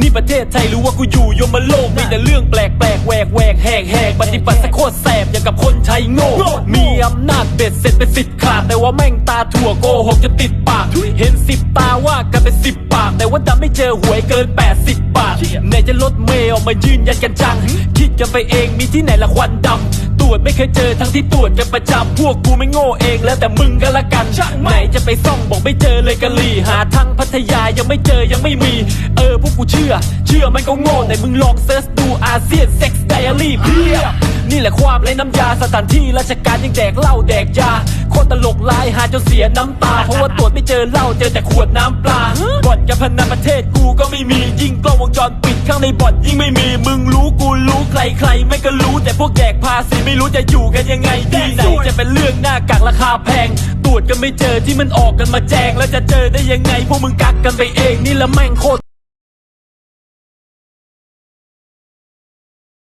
นี่ประเทศไทยรู้ว่ากูอยู่ยมโลกมีแต่เรื่องแปลกแปลกแหวกแหวกแหกแหกปฏิบัติสะโคตรแสบอย่างกับคนใช้โง่ มีอำนาจเบ็ดเสร็จเป็นสิทธิ์ขาด แต่ว่าแม่งตาถั่วโกหกจะติดปาก เห็นสิบตาว่ากันเป็นสิบปาก แต่ว่าดำไม่เจอหวยเกิน 80 บาทไหนจะลดเมย์ออกมายืนยันกันจัง คิดกันไปเองมีที่ไหนละควันดำตรวจไม่เคยเจอทั้งที่ตรวจกันประจำพวกกูไม่โง่เองแล้วแต่มึงก็ละกันไหนจะไปซ่องบอกไม่เจอเลยกะลีหาทาง ทยายังไม่เจอยังไม่มี เออพวกกูเชื่อ เชื่อมันก็โง่แต่มึงลองเซิร์ชดูอาเซียนเซ็กซ์ไดอารี่เพียบนี่แหละความไรน้ำยาสถานที่ราชการยังแดกเหล้าแดกยาโคตรตลกร้ายหาจนเสียน้ำตา เพราะว่าตรวจไม่เจอเหล้าเจอแต่ขวดน้ำปลาบ่อนกับพนันประเทศกูก็ไม่มียิ่งกล้องวงจรปิดข้างในบ่อนยิ่งไม่มีมึงรู้กูรู้ใครใครไม่ก็รู้แต่พวกแดกภาษีไม่รู้จะอยู่กันยังไงดีไหนจะเป็นเรื่องหน้ากากราคาแพง กันไม่เจอที่มันออกกันมาแจง แล้วจะเจอได้ยังไงพวกมึงกักกันไปเองนี่ละแม่งโคตร